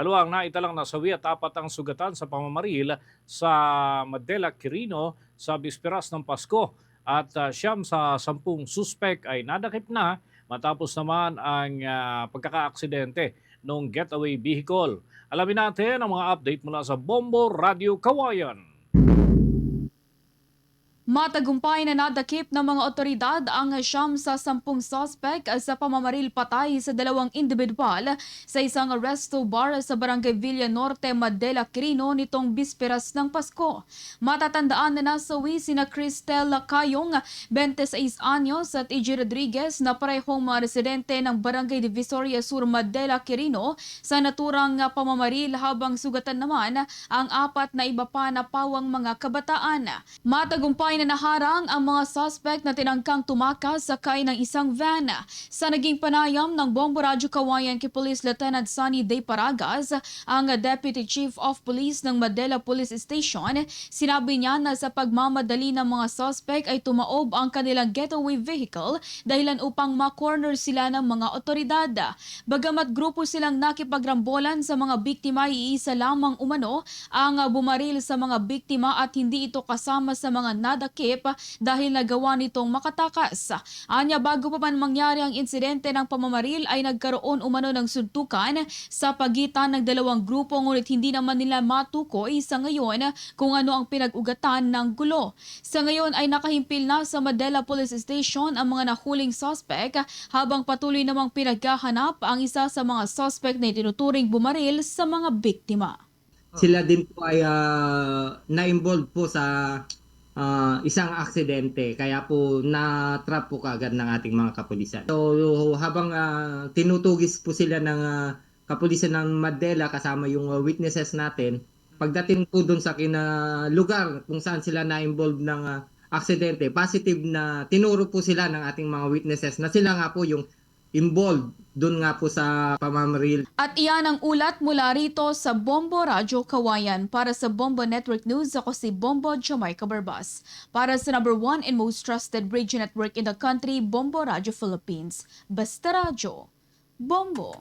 Dalawang naitalang nasawi at apat ang sugatan sa pamamaril sa Madela Quirino sa bisperas ng Pasko. At ah, siyam sa sampung suspek ay nadakip na matapos naman ang ah, pagkakaaksidente ng getaway vehicle. Alamin natin ang mga update mula sa Bombo Radio Kawayan. Matagumpay na nadakip ng mga otoridad ang siyam sa sampung suspect sa pamamaril patay sa dalawang individual sa isang resto bar sa Barangay Villa Norte, Madela, Quirino nitong bisperas ng Pasko. Matatandaan na nasawi sina Cristel Kayong, 26 anyos at EJ Rodriguez na parehong mga residente ng Barangay Divisoria Sur, Madela, Quirino sa naturang pamamaril habang sugatan naman ang apat na iba pa na pawang mga kabataan. Matagumpay naharang ang mga suspect na tinangkang tumakas sakay ng isang van. Sa naging panayam ng Bombo Radyo Kawayan kay Police Lieutenant Sunny Day Paragas, ang Deputy Chief of Police ng Madela Police Station, sinabi niya na sa pagmamadali ng mga suspect ay tumaob ang kanilang getaway vehicle dahilan upang ma-corner sila ng mga otoridad. Bagamat grupo silang nakipagrambolan sa mga biktima, iisa lamang umano ang bumaril sa mga biktima at hindi ito kasama sa mga nadakip dahil nagawa nitong makatakas. Anya bago pa man mangyari ang insidente ng pamamaril ay nagkaroon umano ng suntukan sa pagitan ng dalawang grupo ngunit hindi naman nila matukoy sa ngayon kung ano ang pinag-ugatan ng gulo. Sa ngayon ay nakahimpil na sa Madela Police Station ang mga nahuling suspect habang patuloy namang pinaghahanap ang isa sa mga suspect na itinuturing bumaril sa mga biktima. Sila din po ay ah, na-involved po sa ah, isang aksidente kaya po na-trap po kagad ng ating mga kapulisan. So habang ah, tinutugis po sila ng ah, kapulisan ng Mandela kasama yung ah, witnesses natin, pagdating po doon sa kina lugar kung saan sila na-involved ng ah, aksidente, positive na tinuro po sila ng ating mga witnesses na sila nga po yung involved doon nga po sa pamamaril At iyan ang ulat mula rito sa Bombo Radyo Kawayan. Para sa Bombo Network News, ako si Bombo Jamaica Barbas. Para sa number one and most trusted radio network in the country, Bombo Radyo Philippines. Basta Radyo. Bombo.